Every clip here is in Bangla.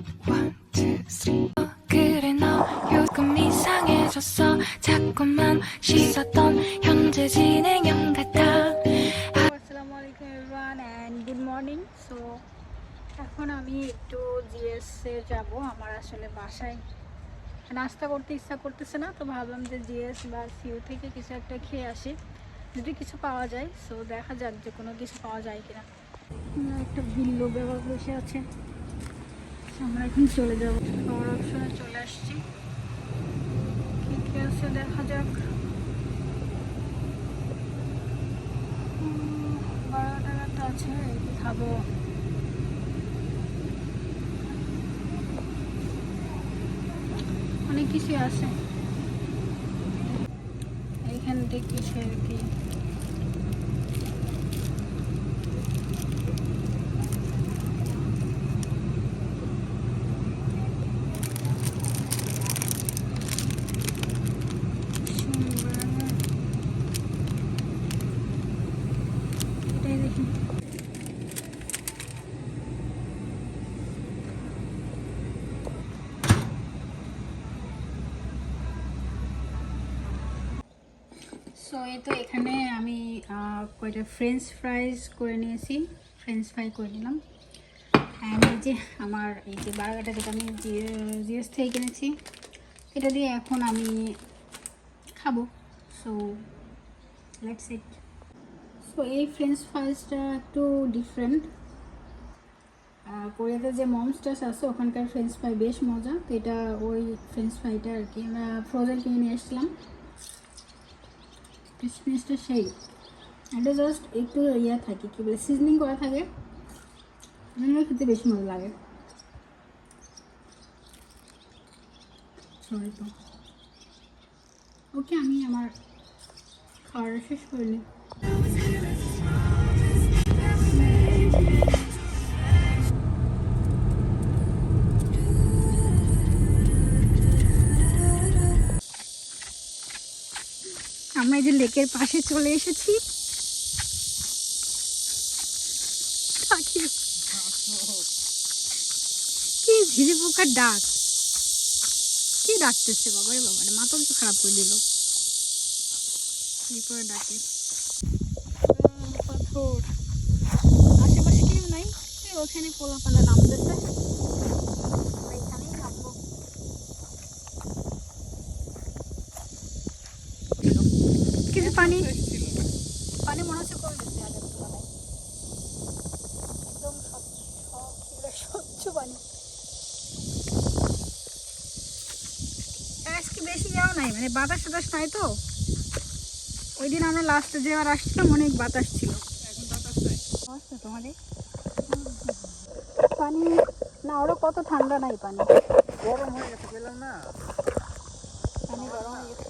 One, two, three. 어, 그래 너 요즘 이상해졌어 자꾸만 씻었던 현재 진행형 같아 আসসালামু আলাইকুম everyone and good morning so এখন আমি একটু জিএসে যাব আমার আসলে বাসায় নাস্তা করতে ইচ্ছা করতেছে না তো ভাবলাম যে জিএস বা সিউ থেকে কিছু একটা খেয়ে আসি যদি কিছু পাওয়া যায় সো দেখা যাক যে কোনো কিছু পাওয়া যায় কিনা আমরা একটা বিল্লো ব্যবহার বসে আছে So, আমরা এখন চলে যাব। খাওয়ার অপশনে চলে আসছি। কী কী আছে দেখা যাক। বারো টাকা তো আছে খাব। অনেক কিছুই আছে। এইখান থেকে কি এটাই দেখি সো এই তো এখানে আমি কয়টা ফ্রেঞ্চ ফ্রাইজ করে নিয়েছি। ফ্রেঞ্চ ফ্রাই করে নিলাম। অ্যান্ড এই যে আমার, এই যে বার্গারটা যেটা আমি জিএস থেকে কিনেছি, এটা দিয়ে এখন আমি খাব। সো লেটস ইট সো এই ফ্রেঞ্চ ফ্রাইসটা একটু ডিফারেন্ট কোরিয়াতে যে মমস্টাস আছে, ওখানকার ফ্রেঞ্চ ফ্রাই বেশ মজা। তো এটা ওই ফ্রেঞ্চ ফ্রাইটা আর কি, আমরা ফ্রোজেন কিনে নিয়ে এসেছিলাম। ক্রিসমিসটা সেই এটা জাস্ট একটু ইয়ে থাকে, কী বলে সিজনিং করা থাকে। খেতে বেশি মজা লাগে। সরি তো। ওকে আমি আমার খাওয়াটা শেষ করে নিই। লেকের পাশে চলে এসেছি। কি ঝিরি পোকার ডাক? কি ডাকতেছে বাবা রে বাবা রে মাথা তো খারাপ করে দিল। ডাকে। পাথর। আশেপাশে কেউ নাই ওখানে পোলা পালা নামতেছে আমরা এখানেই নামবো কিছু পানি একদম স্বচ্ছ পানি আজকে বেশি যাও নাই মানে বাতাস টাতাস নাই তো ওই দিন আমরা লাস্টে যেবার আসছিলাম অনেক বাতাস ছিল অবস্থা তোমাদের পানি না ওরা কত ঠান্ডা নাই পানি গরম হয়ে গেছে, পেলাম না। পানি গরম হয়ে গেছে।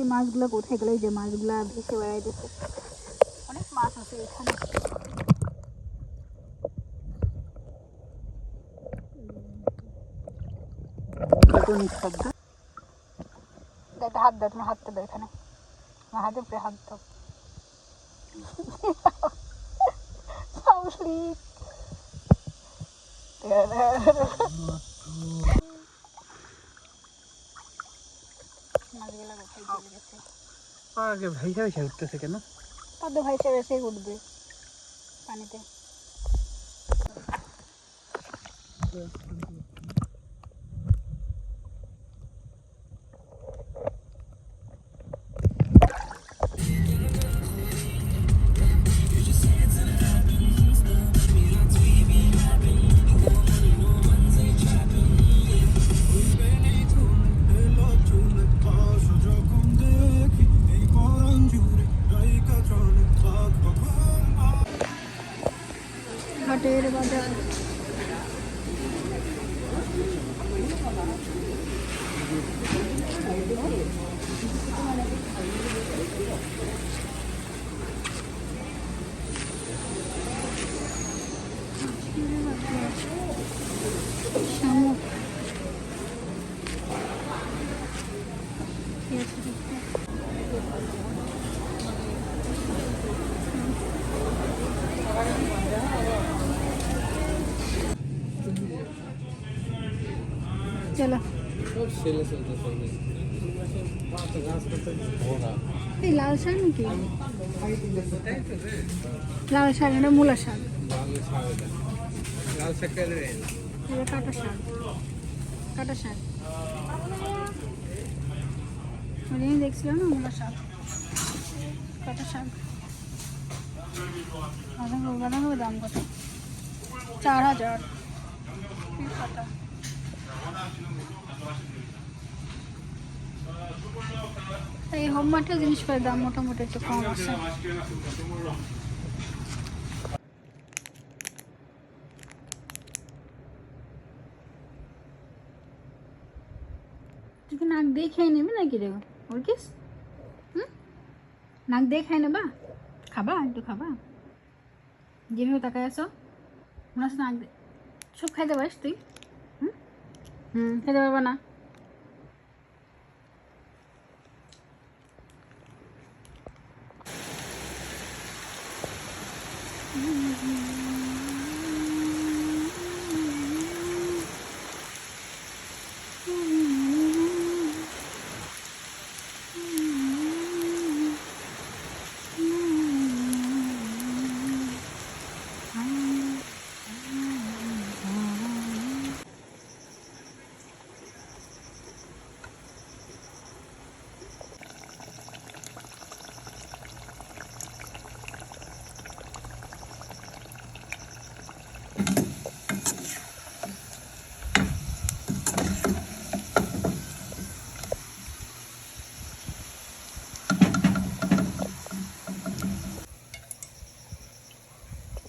ওই মাছগুলো কোথায় গেলো? যে মাছগুলা ভেসে বেড়াইতেছে। অনেক মাছ আছে এখানে। হাত দাও তুমি হাতটা দাও এখানে। আমার হাতে উপরে হাত দাও। সাউলি আগে ভাইসা ভাইসা উঠতেছে কেন তাদের ভাইসে ভেসে উঠবে পানিতে চলো এই লাল শাক নাকি? লাল শাক এটা মূলা শাক? লাল এটা কাটা শাক। কাটা শাক। দেখছিলাম না শাক। কাটা শাক। বাঁধাকপি দাম কত? চার হাজার। কাটা। এই হোম মার্টের জিনিসপত্রের দাম মোটামুটি একটু কম আছে। তুই নাক দিয়ে খেয়ে নেবে নাকি রে? ওরকিস নাক দিয়ে খেয়ে নেবা? খাবা? একটু খাবা? যেভাবে তাকায় আছো? মনে হচ্ছে নাক সব খাইতে পারিস তুই? হুম খেতে পারবা না।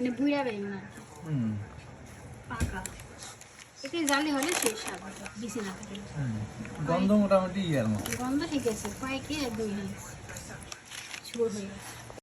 মানে বুড়া বেগুন আর পাকা। এটা জালি হলে শেষ হবে বেশি না থাকে। গন্ধ মোটামুটি ইয়ার মতো। গন্ধ ঠিক আছে কয়েকে দুই শুরু হয়ে গেছে।